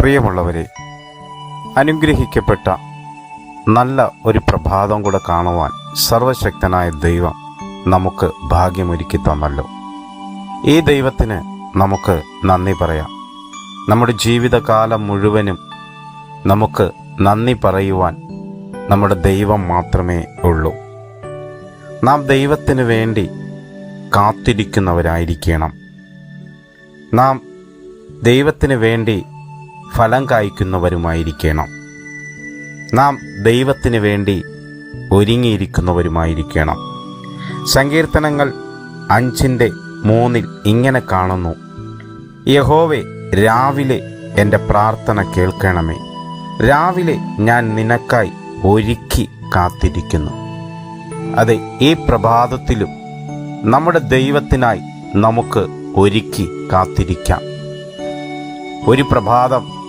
പ്രിയമുള്ളവരെ അനുഗ്രഹിക്കപ്പെട്ട നല്ല ഒരു പ്രഭാതം കൂടെ കാണുവാൻ സർവശക്തനായ ദൈവം നമുക്ക് ഭാഗ്യമൊരുക്കി തന്നല്ലോ. ഈ ദൈവത്തിന് നമുക്ക് നന്ദി പറയാം. നമ്മുടെ ജീവിതകാലം മുഴുവനും നമുക്ക് നന്ദി പറയുവാൻ നമ്മുടെ ദൈവം മാത്രമേ ഉള്ളൂ. നാം ദൈവത്തിന് വേണ്ടി കാത്തിരിക്കുന്നവരായിരിക്കണം. നാം ദൈവത്തിന് വേണ്ടി ഫലം കായ്ക്കുന്നവരുമായിരിക്കണം. നാം ദൈവത്തിന് വേണ്ടി ഒരുങ്ങിയിരിക്കുന്നവരുമായിരിക്കണം. സങ്കീർത്തനങ്ങൾ അഞ്ചിന്റെ മൂന്നിൽ ഇങ്ങനെ കാണുന്നു. യഹോവെ രാവിലെ എന്റെ പ്രാർത്ഥന കേൾക്കണമേ. രാവിലെ ഞാൻ നിനക്കായി ഒരുക്കി കാത്തിരിക്കുന്നു. അതെ ഈ പ്രഭാതത്തിലും നമ്മുടെ ദൈവത്തിനായി നമുക്ക് ഒരുക്കി കാത്തിരിക്കാം. ഒരു പ്രഭാതം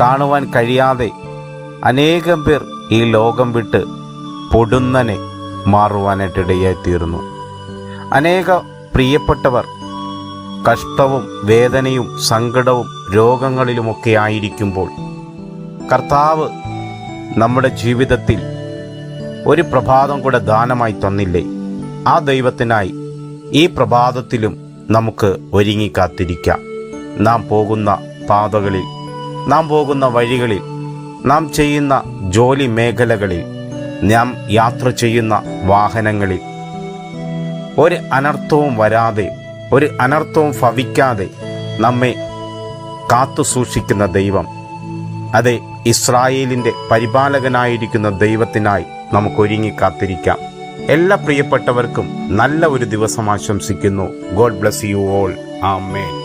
കാണുവാൻ കഴിയാതെ അനേകം പേർ ഈ ലോകം വിട്ട് പൊടുന്നനെ മാറുവാനായിട്ടിടയായി തീർന്നു. അനേക പ്രിയപ്പെട്ടവർ കഷ്ടവും വേദനയും സങ്കടവും രോഗങ്ങളിലുമൊക്കെ ആയിരിക്കുമ്പോൾ കർത്താവ് നമ്മുടെ ജീവിതത്തിൽ ഒരു പ്രഭാതം കൂടെ ദാനമായി തന്നില്ലേ? ആ ദൈവത്തിനായി ഈ പ്രഭാതത്തിലും നമുക്ക് ഒരുങ്ങി കാത്തിരിക്കാം. നാം പോകുന്ന പാതകളിൽ നാം പോകുന്ന വഴികളിൽ നാം ചെയ്യുന്ന ജോലി മേഖലകളിൽ നാം യാത്ര ചെയ്യുന്ന വാഹനങ്ങളിൽ ഒരു അനർത്ഥവും വരാതെ ഒരു അനർത്ഥവും ഭവിക്കാതെ നമ്മെ കാത്തു സൂക്ഷിക്കുന്ന ദൈവം അതെ ഇസ്രായേലിന്റെ പരിപാലകനായിരിക്കുന്ന ദൈവത്തിനായി നമുക്കൊരുങ്ങി കാത്തിരിക്കാം. എല്ലാ പ്രിയപ്പെട്ടവർക്കും നല്ല ഒരു ദിവസം ആശംസിക്കുന്നു. God bless you all amen